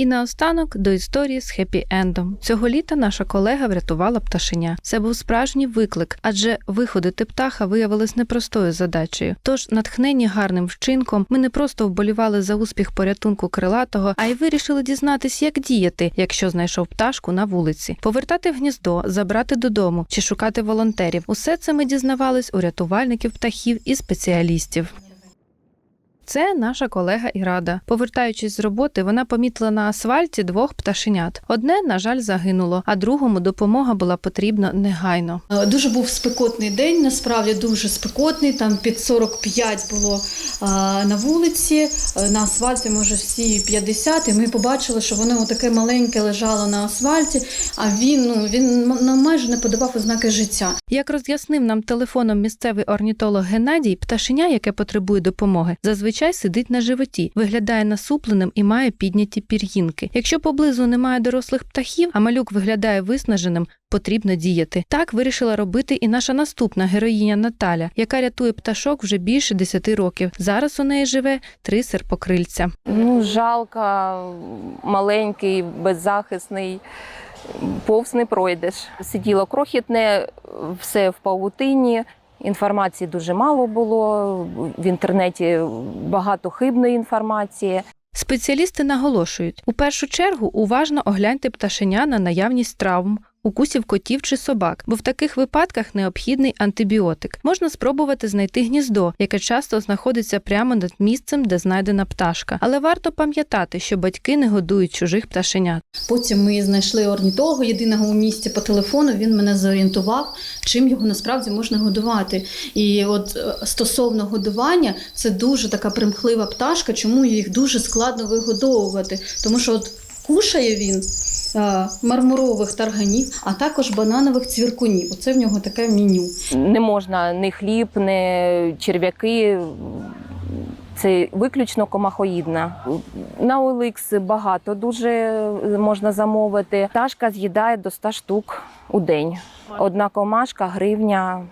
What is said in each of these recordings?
І наостанок до історії з хеппі-ендом. Цього літа наша колега врятувала пташеня. Це був справжній виклик, адже виходити птаха виявилось непростою задачею. Тож, натхнені гарним вчинком, ми не просто вболівали за успіх порятунку крилатого, а й вирішили дізнатись, як діяти, якщо знайшов пташку на вулиці, повертати в гніздо, забрати додому чи шукати волонтерів. Усе це ми дізнавались у рятувальників птахів і спеціалістів. Це наша колега Ірада. Повертаючись з роботи, вона помітила на асфальті двох пташенят. Одне, на жаль, загинуло, а другому допомога була потрібна негайно. Е, Дуже був спекотний день, насправді дуже спекотний. Там під 45 було а, на вулиці, е, на асфальті, може, всі 50. І ми побачили, що воно таке маленьке лежало на асфальті, а він ну він ну, майже не подавав ознаки життя. Як роз'яснив нам телефоном місцевий орнітолог Геннадій, пташеня, яке потребує допомоги, зазвичай сидить на животі, виглядає насупленим і має підняті пір'їнки. Якщо поблизу немає дорослих птахів, а малюк виглядає виснаженим, потрібно діяти. Так вирішила робити і наша наступна героїня Наталя, яка рятує пташок вже більше 10 років. Зараз у неї живе три серпокрильця. Ну, жалко, маленький, беззахисний. Повз не пройдеш. Сиділо крохітне, все в павутині. Інформації дуже мало було. В інтернеті багато хибної інформації. Спеціалісти наголошують: у першу чергу уважно огляньте пташеня на наявність травм. Укусів котів чи собак, бо в таких випадках необхідний антибіотик. Можна спробувати знайти гніздо, яке часто знаходиться прямо над місцем, де знайдена пташка. Але варто пам'ятати, що батьки не годують чужих пташенят. Потім ми знайшли орнітолога єдиного у місті по телефону. Він мене зорієнтував, чим його насправді можна годувати. І от е, стосовно годування, це дуже така примхлива пташка, чому їх дуже складно вигодовувати. Тому що от кушає він мармурових тарганів, а також бананових цвіркунів. Оце в нього таке меню. Не можна ні хліб, ні черв'яки. Це виключно комахоїдна. На OLX багато дуже можна замовити. Пташка з'їдає до 100 штук у день. Одна комашка гривня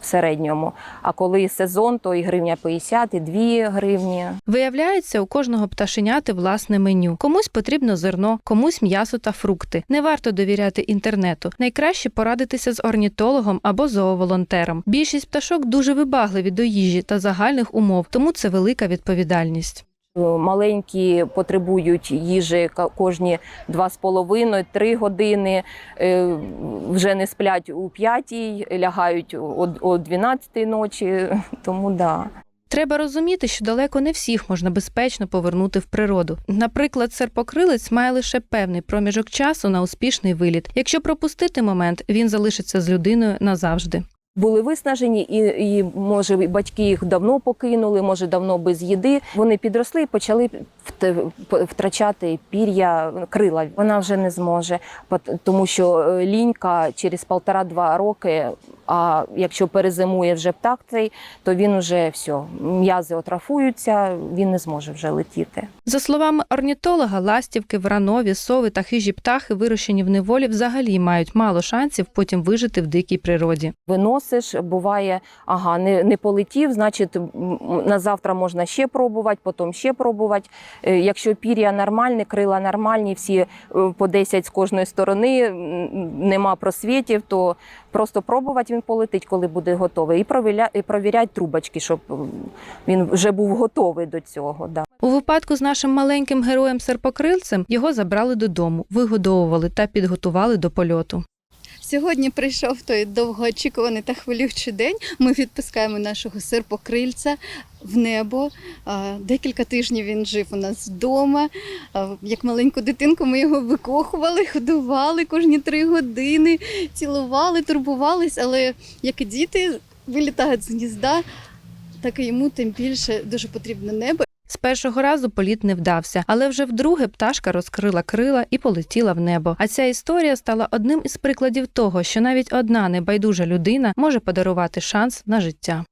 в середньому. А коли сезон, то і гривня 50, і 2 гривні. Виявляється, у кожного пташеняти власне меню. Комусь потрібно зерно, комусь м'ясо та фрукти. Не варто довіряти інтернету. Найкраще порадитися з орнітологом або зооволонтером. Більшість пташок дуже вибагливі до їжі та загальних умов, тому це велика відповідальність. Маленькі потребують їжі кожні 2,5-3 години. Е, Вже не сплять у 5, лягають о о 12 ночі. Тому да. Треба розуміти, що далеко не всіх можна безпечно повернути в природу. Наприклад, серпокрилець має лише певний проміжок часу на успішний виліт. Якщо пропустити момент, він залишиться з людиною назавжди. Були виснажені, і, і може батьки їх давно покинули, може давно без їди. Вони підросли і почали втрачати пір'я, крила. Вона вже не зможе, тому що е, лінька через полтора-два роки. А якщо перезимує вже птах цей, то він вже все, м'язи отрафуються, він не зможе вже летіти. За словами орнітолога, ластівки, вранові, сови та хижі птахи, вирощені в неволі, взагалі мають мало шансів потім вижити в дикій природі. Виносиш, буває, ага, не, не полетів, значить на завтра можна ще пробувати, потім ще пробувати. Е, Якщо пір'я нормальне, крила нормальні, всі е, по 10 з кожної сторони, нема просвітів, то просто пробувати він полетить, коли буде готовий. І провіря, і провіряти трубочки, щоб він вже був готовий до цього. Да. У випадку з нашим маленьким героєм серпокрильцем його забрали додому, вигодовували та підготували до польоту. Сьогодні прийшов той довгоочікуваний та хвилюючий день. Ми відпускаємо нашого серпокрильця в небо. Декілька тижнів він жив у нас вдома. Як маленьку дитинку ми його викохували, годували кожні три години, цілували, турбувались, але як і діти вилітають з гнізда, так і йому тим більше дуже потрібне небо. З першого разу політ не вдався, але вже вдруге пташка розкрила крила і полетіла в небо. А ця історія стала одним із прикладів того, що навіть одна небайдужа людина може подарувати шанс на життя.